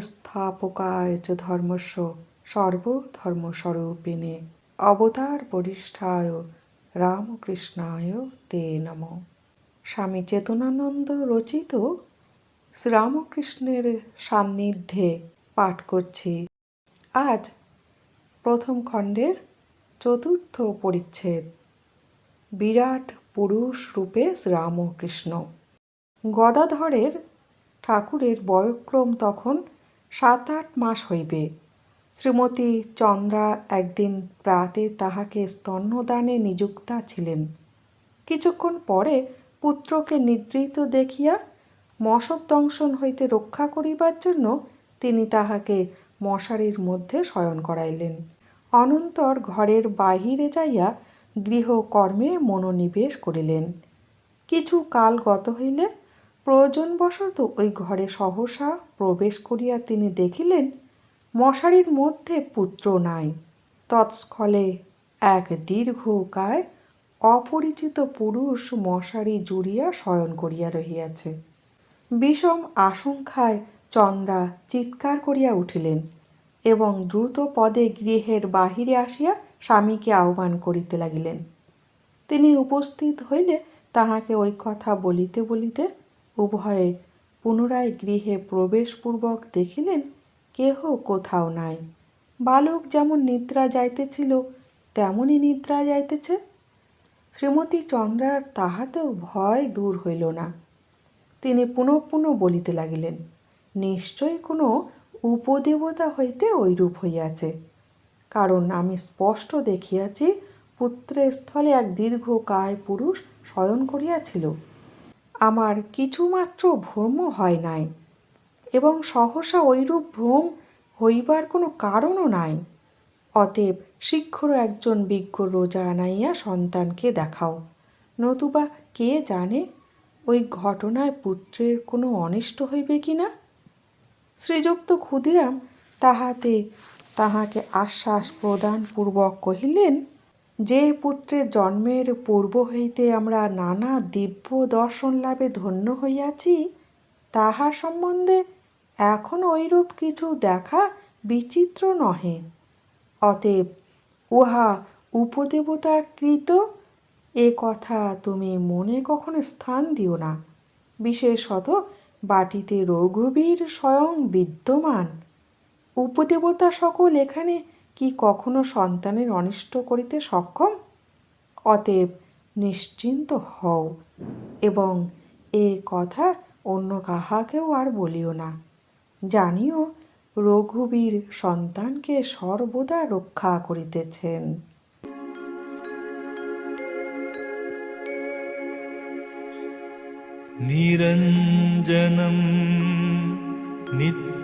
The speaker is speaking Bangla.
স্থাপকায় চ ধর্মস্ব, সর্বধর্মস্বরূপিণে। অবতার বরিষ্ঠায় রামকৃষ্ণায় তে নম। স্বামী চেতনানন্দ রচিত শ্রীরামকৃষ্ণের সান্নিধ্যে পাঠ করছি। আজ প্রথম খণ্ডের চতুর্থ পরিচ্ছেদ। বিরাট পুরুষ রূপে শ্রীরামকৃষ্ণ। গদাধরের ঠাকুরের বয়ক্রম তখন সাত আট মাস হইবে। শ্রীমতী চন্দ্রা একদিন প্রাতে তাহাকে স্তন্যদানে নিযুক্তা ছিলেন। কিছুক্ষণ পরে পুত্রকে নিদ্রিত দেখিয়া মশক দংশন হইতে রক্ষা করিবার জন্য তিনি তাহাকে মশারির মধ্যে শয়ন করাইলেন। অনন্তর ঘরের বাহিরে যাইয়া গৃহকর্মে মনোনিবেশ করিলেন। কিছু কাল গত হইলে প্রয়োজনবশত ওই ঘরে সহসা প্রবেশ করিয়া তিনি দেখিলেন, মশারির মধ্যে পুত্র নাই। তৎস্থলে এক দীর্ঘকায় অপরিচিত পুরুষ মশারি জুড়িয়া শয়ন করিয়া রহিয়াছে। বিষম আশঙ্কায় চন্দ্রা চিৎকার করিয়া উঠিলেন এবং দ্রুত পদে গৃহের বাহিরে আসিয়া স্বামীকে আহ্বান করিতে লাগিলেন। তিনি উপস্থিত হইলে তাহাকে ওই কথা বলিতে বলিতে উভয়ে পুনরায় গৃহে প্রবেশপূর্বক দেখিলেন কেহ কোথাও নাই। বালক যেমন নিদ্রা যাইতেছিল তেমনই নিদ্রা যাইতেছে। শ্রীমতী চন্দ্রার তাহাতেও ভয় দূর হইল না। তিনি পুনঃ পুনঃ বলিতে লাগিলেন নিশ্চয়ই কোনো উপদেবতা হইতে ঐরূপ হইয়াছে। কারণ আমি স্পষ্ট দেখিয়াছি, পুত্রের স্থলে এক দীর্ঘ কায় পুরুষ শয়ন করিয়াছিল। আমার কিছুমাত্র ভ্রম হয় নাই এবং সহসা ঐরূপ ভ্রম হইবার কোনো কারণও নাই। অতএব শীঘ্র একজন বিজ্ঞ রোজা আনাইয়া সন্তানকে দেখাও। নতুবা কে জানে ওই ঘটনায় পুত্রের কোনো অনিষ্ট হইবে কি না শ্রীযুক্ত ক্ষুদিরাম তাহাতে তাহাকে আশ্বাস প্রদানপূর্বক কহিলেন যে পুত্রের জন্মের পূর্ব হইতে আমরা নানা দিব্য দর্শন লাভে ধন্য হইয়াছি, তাহার সম্বন্ধে এখন ঐরূপ কিছু দেখা বিচিত্র নহে। অতএব উহা উপদেবতাকৃত, এ কথা তুমি মনে কখনো স্থান দিও না। বিশেষত বাটিতে রঘুবীর স্বয়ং বিদ্যমান। উপদেবতা সকল এখানে কি কখনো সন্তানের অনিষ্ট করিতে সক্ষম? অতএব নিশ্চিন্ত হও এবং এ কথা অন্য কাহাকেও আর বলিও না। জানিও, রঘুবীর সন্তানকে সর্বদা রক্ষা করিতেছেন। নিরঞ্জনম নিত্য